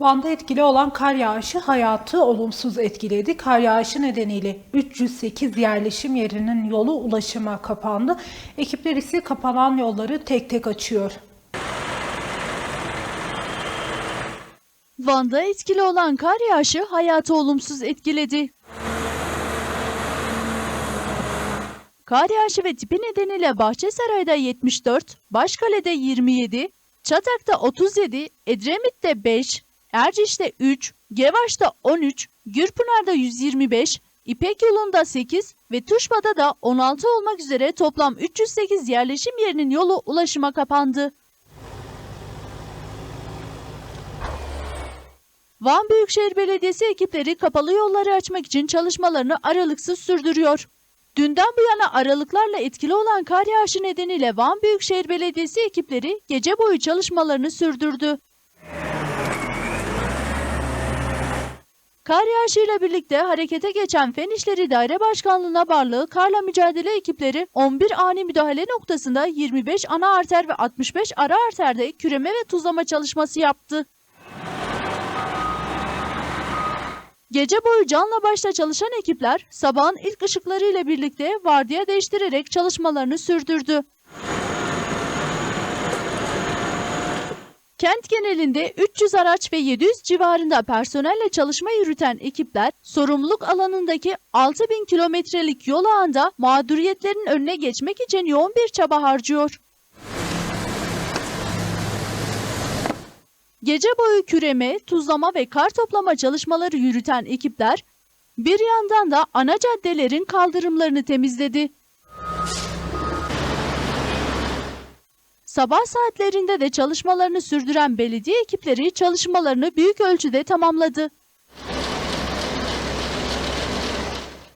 Van'da etkili olan kar yağışı hayatı olumsuz etkiledi. Kar yağışı nedeniyle 308 yerleşim yerinin yolu ulaşıma kapandı. Ekipler ise kapanan yolları tek tek açıyor. Van'da etkili olan kar yağışı hayatı olumsuz etkiledi. Kar yağışı ve tipi nedeniyle Bahçesaray'da 74, Başkale'de 27, Çatak'ta 37, Edremit'te 5, Erciş'te 3, Gevaş'ta 13, Gürpınar'da 125, İpek yolunda 8 ve Tuşba'da da 16 olmak üzere toplam 308 yerleşim yerinin yolu ulaşıma kapandı. Van Büyükşehir Belediyesi ekipleri kapalı yolları açmak için çalışmalarını aralıksız sürdürüyor. Dünden bu yana aralıklarla etkili olan kar yağışı nedeniyle Van Büyükşehir Belediyesi ekipleri gece boyu çalışmalarını sürdürdü. Kar yağışıyla birlikte harekete geçen Fen İşleri Daire Başkanlığı'na bağlı karla mücadele ekipleri 11 ani müdahale noktasında 25 ana arter ve 65 ara arterde küreme ve tuzlama çalışması yaptı. Gece boyu canla başla çalışan ekipler sabahın ilk ışıklarıyla birlikte vardiya değiştirerek çalışmalarını sürdürdü. Kent genelinde 300 araç ve 700 civarında personelle çalışma yürüten ekipler sorumluluk alanındaki 6000 kilometrelik yol ağında mağduriyetlerin önüne geçmek için yoğun bir çaba harcıyor. Gece boyu küreme, tuzlama ve kar toplama çalışmaları yürüten ekipler bir yandan da ana caddelerin kaldırımlarını temizledi. Sabah saatlerinde de çalışmalarını sürdüren belediye ekipleri çalışmalarını büyük ölçüde tamamladı.